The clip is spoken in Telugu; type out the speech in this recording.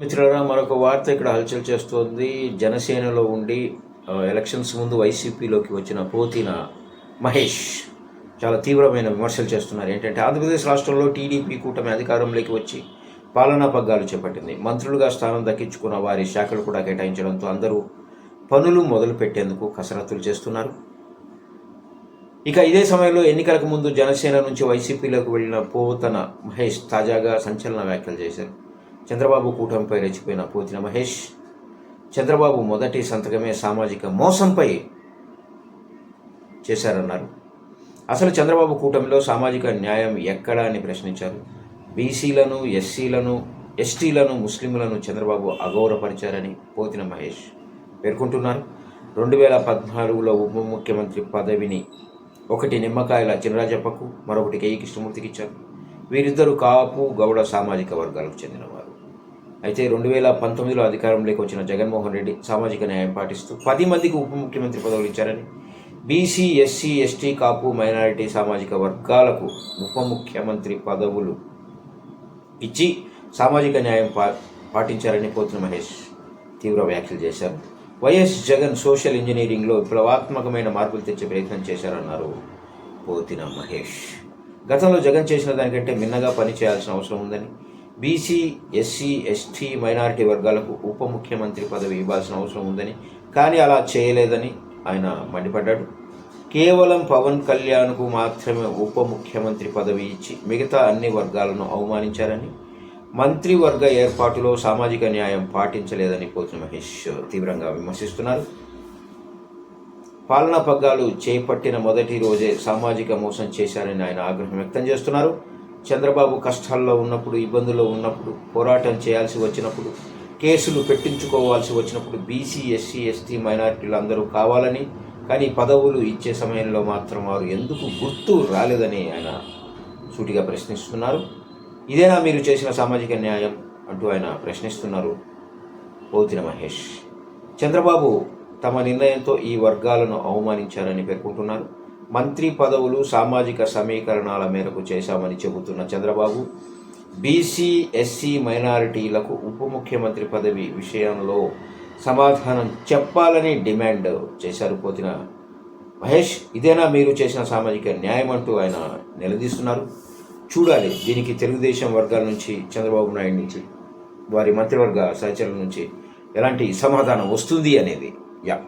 మిత్రులారా మరొక వార్త ఇక్కడ హల్చల్ చేస్తోంది. జనసేనలో ఉండి ఎలక్షన్స్ ముందు వైసీపీలోకి వచ్చిన పోతిన మహేష్ చాలా తీవ్రమైన విమర్శలు చేస్తున్నారు. ఏంటంటే ఆంధ్రప్రదేశ్ రాష్ట్రంలో టీడీపీ కూటమి అధికారంలోకి వచ్చి పాలనా పగ్గాలు చేపట్టింది. మంత్రులుగా స్థానం దక్కించుకున్న వారి శాఖలు కూడా కేటాయించడంతో అందరూ పనులు మొదలు పెట్టేందుకు కసరత్తులు చేస్తున్నారు. ఇక ఇదే సమయంలో ఎన్నికలకు ముందు జనసేన నుంచి వైసీపీలోకి వెళ్ళిన పోతన మహేష్ తాజాగా సంచలన వ్యాఖ్యలు చేశారు. చంద్రబాబు కూటమిపై రెచ్చిపోయిన పోతిన మహేష్ చంద్రబాబు మొదటి సంతకమే సామాజిక మోసంపై చేశారన్నారు. అసలు చంద్రబాబు కూటమిలో సామాజిక న్యాయం ఎక్కడా అని ప్రశ్నించారు. బీసీలను ఎస్సీలను ఎస్టీలను ముస్లింలను చంద్రబాబు అగౌరవపరిచారని పోతిన మహేష్ పేర్కొంటున్నారు. రెండు వేల పద్నాలుగులో ఉప ముఖ్యమంత్రి పదవిని ఒకటి నిమ్మకాయల చినరాజప్పకు మరొకటి కేఈ కృష్ణమూర్తికి ఇచ్చారు. వీరిద్దరూ కాపు గౌడ సామాజిక వర్గాలకు చెందినవారు. అయితే రెండు వేల పంతొమ్మిదిలో అధికారంలోకి వచ్చిన జగన్మోహన్ రెడ్డి సామాజిక న్యాయం పాటిస్తూ పది మందికి ఉప ముఖ్యమంత్రి పదవులు ఇచ్చారని. BC SC ST Kapu minority సామాజిక వర్గాలకు ఉప ముఖ్యమంత్రి పదవులు ఇచ్చి సామాజిక న్యాయం పా పాటించారని పోతున్న మహేష్ తీవ్ర వ్యాఖ్యలు చేశారు. వైఎస్ జగన్ సోషల్ ఇంజనీరింగ్లో విప్లవాత్మకమైన మార్పులు తెచ్చే ప్రయత్నం చేశారన్నారు పోతిన మహేష్. గతంలో జగన్ చేసిన దానికంటే మిన్నగా పనిచేయాల్సిన అవసరం ఉందని బీసీ ఎస్సీ ఎస్టీ మైనారిటీ వర్గాలకు ఉప ముఖ్యమంత్రి పదవి ఇవ్వాల్సిన అవసరం ఉందని కానీ అలా చేయలేదని ఆయన మండిపడ్డాడు. కేవలం పవన్ కళ్యాణ్కు మాత్రమే ఉప ముఖ్యమంత్రి పదవి ఇచ్చి మిగతా అన్ని వర్గాలను అవమానించారని మంత్రివర్గ ఏర్పాటులో సామాజిక న్యాయం పాటించలేదని పోతున్న మహేష్ తీవ్రంగా విమర్శిస్తున్నారు. పాలనా పగ్గాలు చేపట్టిన మొదటి రోజే సామాజిక మోసం చేశారని ఆయన ఆగ్రహం వ్యక్తం చేస్తున్నారు. చంద్రబాబు కష్టాల్లో ఉన్నప్పుడు ఇబ్బందుల్లో ఉన్నప్పుడు పోరాటం చేయాల్సి వచ్చినప్పుడు కేసులు పెట్టించుకోవాల్సి వచ్చినప్పుడు బీసీ ఎస్సీ ఎస్టీ మైనారిటీలు అందరూ కావాలని కానీ పదవులు ఇచ్చే సమయంలో మాత్రం వారు ఎందుకు గుర్తు రాలేదని ఆయన సూటిగా ప్రశ్నిస్తున్నారు. ఇదేనా మీరు చేసిన సామాజిక న్యాయం అంటూ ఆయన ప్రశ్నిస్తున్నారు పోతిన మహేష్. చంద్రబాబు తమ నిర్ణయంతో ఈ వర్గాలను అవమానించారని పేర్కొంటున్నారు. మంత్రి పదవులు సామాజిక సమీకరణాల మేరకు చేశామని చెబుతున్న చంద్రబాబు బీసీ ఎస్సీ మైనారిటీలకు ఉప ముఖ్యమంత్రి పదవి విషయంలో సమాధానం చెప్పాలని డిమాండ్ చేశారు పోతిన మహేష్. ఇదేనా మీరు చేసిన సామాజిక న్యాయం అంటూ ఆయన నిలదీస్తున్నారు. చూడాలి దీనికి తెలుగుదేశం వర్గాల నుంచి చంద్రబాబు నాయుడు నుంచి వారి మంత్రివర్గ సహచరుల నుంచి ఎలాంటి సమాధానం వస్తుంది అనేది. యా.